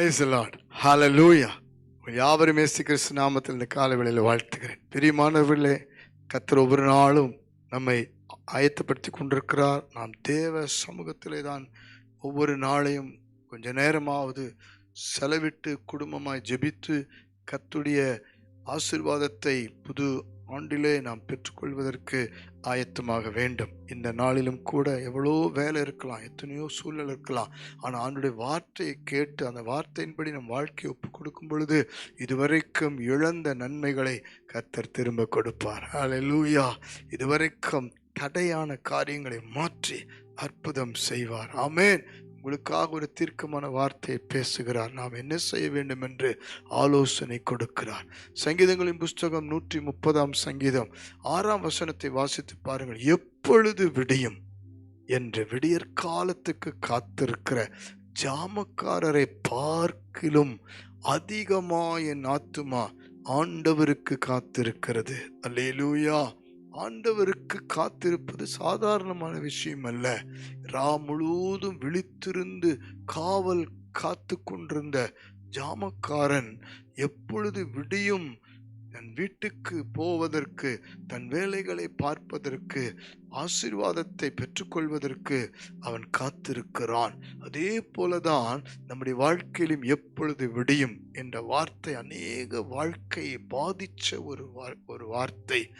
Price Lord யாவரும் இயேசு கிறிஸ்து நாமத்தில் இந்த காலை வாழ்த்துகிறேன். பிரியமானவர்களே கத்தர் ஒவ்வொரு நாளும் நம்மை ஆயத்தப்படுத்தி கொண்டிருக்கிறார். நாம் தேவ சமூகத்திலே தான் ஒவ்வொரு நாளையும் கொஞ்ச நேரமாவது செலவிட்டு குடும்பமாய் ஜெபித்து கத்துடைய ஆசீர்வாதத்தை புது ஆண்டிலே நாம் பெற்றுக்கொள்வதற்கு ஆயத்தமாக வேண்டும். இந்த நாளிலும் கூட எவ்வளோ வேலை இருக்கலாம் எத்தனையோ சூழல் இருக்கலாம். ஆனால் ஆண்டுடைய வார்த்தையை கேட்டு அந்த வார்த்தையின்படி நம் வாழ்க்கையை ஒப்பு கொடுக்கும் பொழுது இதுவரைக்கும் இழந்த நன்மைகளை கர்த்தர் திரும்ப கொடுப்பார். அல்லேலூயா இதுவரைக்கும் தடையான காரியங்களை மாற்றி அற்புதம் செய்வார். ஆமேன் உங்களுக்காக ஒரு தீர்க்கமான வார்த்தையை பேசுகிறார். நாம் என்ன செய்ய வேண்டும் என்று ஆலோசனை கொடுக்கிறார். சங்கீதங்களின் புஸ்தகம் நூற்றி முப்பதாம் சங்கீதம் ஆறாம் வசனத்தை வாசித்து பாருங்கள். எப்பொழுது விடியும் என்று விடியற் காலத்துக்கு காத்திருக்கிற ஜாமக்காரரை பார்க்கிலும் அதிகமா என் ஆத்துமா ஆண்டவருக்கு காத்திருக்கிறது. அல்லேலூயா! ஆண்டவருக்கு காத்திருப்பது சாதாரணமான விஷயம் அல்ல ரா முழுவதும் விழித்திருந்து காவல் காத்து கொண்டிருந்த ஜாமக்காரன் எப்பொழுது விடியும் தன் வீட்டுக்கு போவதற்கு தன் வேலைகளை பார்ப்பதற்கு ஆசீர்வாதத்தை பெற்றுக்கொள்வதற்கு அவன் காத்திருக்கிறான். அதே போலதான் நம்முடைய வாழ்க்கையிலும் எப்பொழுது விடியும் என்ற வார்த்தை அநேக வாழ்க்கையை பாதித்த ஒரு வா- ஒரு வார்த்தை.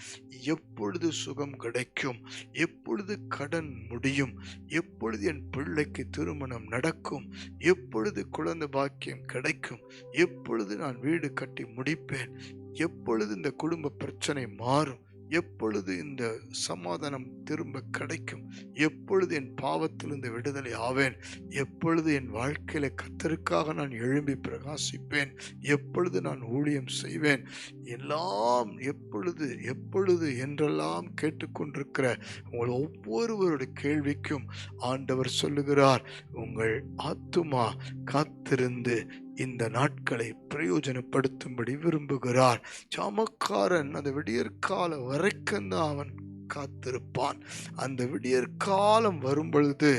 எப்பொழுது சுகம் கிடைக்கும் எப்பொழுது கடன் முடியும் எப்பொழுது என் பிள்ளைக்கு திருமணம் நடக்கும் எப்பொழுது குழந்தை பாக்கியம் கிடைக்கும் எப்பொழுது நான் வீடு கட்டி முடிப்பேன் எப்பொழுது இந்த குடும்ப பிரச்சனை மாறும் எப்பொழுது இந்த சமாதானம் திரும்ப கிடைக்கும்? எப்பொழுது என் பாவத்திலிருந்து விடுதலை ஆவேன்? எப்பொழுது என் வாழ்க்கையில கத்தருக்காக நான் எழும்பி பிரகாசிப்பேன்? எப்பொழுது நான் ஊழியம் செய்வேன்? எல்லாம் எப்பொழுது எப்பொழுது என்றெல்லாம் கேட்டுக்கொண்டிருக்கிற உங்கள் ஒவ்வொருவருடைய கேள்விக்கும் ஆண்டவர் சொல்லுகிறார் உங்கள் ஆத்துமா காத்திருந்து இந்த நாட்களை பிரயோஜனப்படுத்தும்படி விரும்புகிறார். சாமக்காரன் அந்த விடியற்கால வரைக்கும் தான் அவன் காத்திருப்பான். அந்த விடியற்காலம் வரும் பொழுது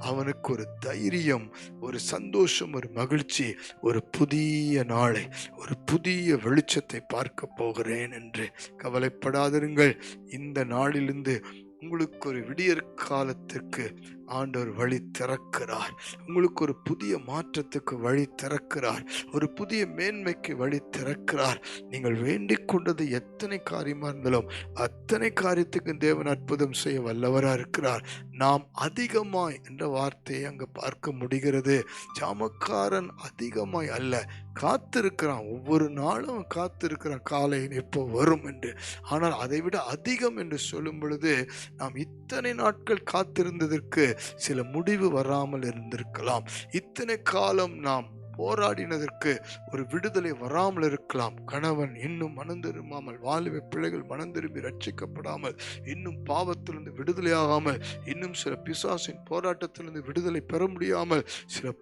அவனுக்கு ஒரு தைரியம் ஒரு சந்தோஷம் ஒரு மகிழ்ச்சி ஒரு புதிய நாளை ஒரு புதிய வெளிச்சத்தை பார்க்க போகிறேன் என்று கவலைப்படாதிருங்கள். இந்த நாளிலிருந்து உங்களுக்கு ஒரு விடியற் காலத்திற்கு ஆண்டவர் வழி திறக்கிறார். உங்களுக்கு ஒரு புதிய மாற்றத்துக்கு வழி திறக்கிறார். ஒரு புதிய மேன்மைக்கு வழி திறக்கிறார். நீங்கள் வேண்டிக் கொண்டது எத்தனை காரியமாக இருந்தாலும் அத்தனை காரியத்துக்கு தேவன் அற்புதம் செய்ய வல்லவராக இருக்கிறார். நாம் அதிகமாய் என்ற வார்த்தையை அங்கே பார்க்க முடிகிறது. ஜாமக்காரன் அதிகமாய் அல்ல. காத்திருக்கிறான். ஒவ்வொரு நாளும் காத்திருக்கிறான். காலை எப்போ வரும் என்று. ஆனால் அதை விட அதிகம் என்று சொல்லும் பொழுது நாம் இத்தனை நாட்கள் காத்திருந்ததற்கு சில முடிவு வராமல் இருந்திருக்கலாம். இத்தனை காலம் நாம் போராடினதற்கு ஒரு விடுதலை வராமல் இருக்கலாம். கணவன் இன்னும் மனம் திரும்பாமல் வாலிப பிள்ளைகள் மனம் திரும்பி ரட்சிக்கப்படாமல் இன்னும் பாவத்திலிருந்து விடுதலையாகாமல் இன்னும் சில பிசாசின் போராட்டத்திலிருந்து விடுதலை பெற முடியாமல் சில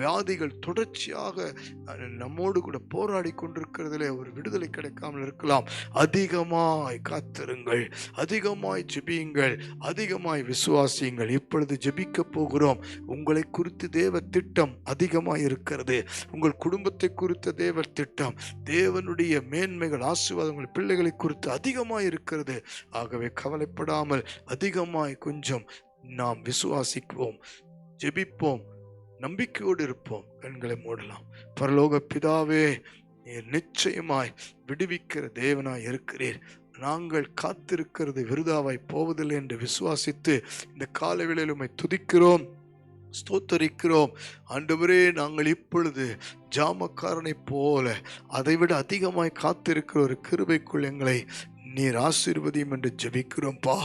வியாதிகள் தொடர்ச்சியாக நம்மோடு கூட போராடி கொண்டிருக்கிறதுல ஒரு விடுதலை கிடைக்காமல் இருக்கலாம். அதிகமாய் காத்திருங்கள் அதிகமாய் ஜெபியுங்கள் அதிகமாய் விசுவாசியுங்கள். இப்பொழுது ஜெபிக்க போகிறோம். உங்களை குறித்து தேவ திட்டம் அதிகமாய் இருக்கிறது. உங்கள் குடும்பத்தை குறித்த தேவ திட்டம் தேவனுடைய மேன்மைகள் ஆசீர்வாதங்கள் பிள்ளைகளை குறித்து அதிகமாய் இருக்கிறது. ஆகவே கவலைப்படாமல் அதிகமாய் கொஞ்சம் நாம் விசுவாசிக்குவோம் ஜெபிப்போம். நம்பிக்கையோடு இருப்போம். கண்களை மூடலாம். பரலோக பிதாவே நீர் நிச்சயமாய் விடுவிக்கிற தேவனாய் இருக்கிறீர். நாங்கள் காத்திருக்கிறது விருதாவாய் போவதில்லை என்று விசுவாசித்து இந்த காலவேளையில் உண்மை துதிக்கிறோம் ஸ்தோத்தரிக்கிறோம். ஆண்டவரே நாங்கள் இப்பொழுது ஜாமக்காரனைப் போல அதைவிட அதிகமாய் காத்திருக்கிற ஒரு கிருபைக்குள் எங்களை நீர் ஆசீர்வதியும் என்று ஜபிக்கிறோம்ப்பா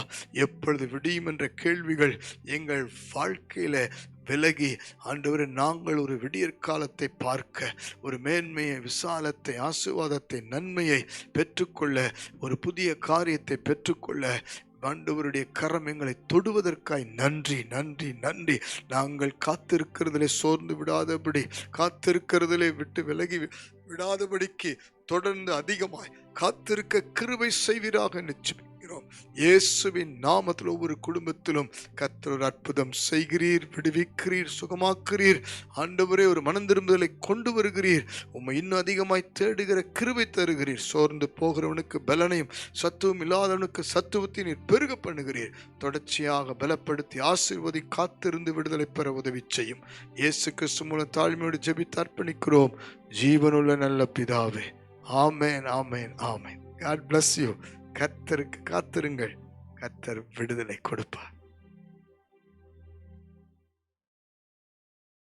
எப்பொழுது விடியும் என்ற கேள்விகள் எங்கள் வாழ்க்கையில் விலகி ஆண்டவரே நாங்கள் ஒரு விடியற் காலத்தை பார்க்க ஒரு மேன்மையை விசாலத்தை ஆசீர்வாதத்தை நன்மையை பெற்றுக்கொள்ள ஒரு புதிய காரியத்தை பெற்றுக்கொள்ள ஆண்டவருடைய கரம் எங்களை தொடுவதற்காய் நன்றி நன்றி நன்றி. நாங்கள் காத்திருக்கிறதிலே சோர்ந்து விடாதபடி காத்திருக்கிறதிலே விட்டு விலகி விடாதபடிக்கு தொடர்ந்து அதிகமாய் காத்திருக்க கிருபை செய்வீராக நிச்சயம். இயேசுவின் நாமத்தில் ஒவ்வொரு குடும்பத்திலும் கர்த்தர் ஒரு அற்புதம் செய்கிறீர் விடுவிக்கிறீர் சுகமாக்குறீர். ஆண்டவரே ஒரு மனம் திரும்புதலை கொண்டு வருகிறீர். உம்மை இன்னும் அதிகமாய் தேடுகிற கிருபை தருகிறீர். சோர்ந்து போகிறவனுக்கு பலனையும் சத்துவம் இல்லாதவனுக்கு சத்துவத்தை நீர் பெருக பண்ணுகிறீர். தொடர்ச்சியாக பலப்படுத்தி ஆசீர்வதி காத்திருந்து விடுதலை பெற உதவி செய்யும். இயேசு கிறிஸ்து மூலம் தாழ்மையோடு ஜெபித்து அர்ப்பணிக்கிறோம். ஜீவனுள்ள நல்ல பிதாவே. ஆமேன் ஆமேன் ஆமேன். காட் bless யூ கர்த்தருக்கு காத்திருங்கள். கர்த்தர் விடுதலை கொடுப்பார்.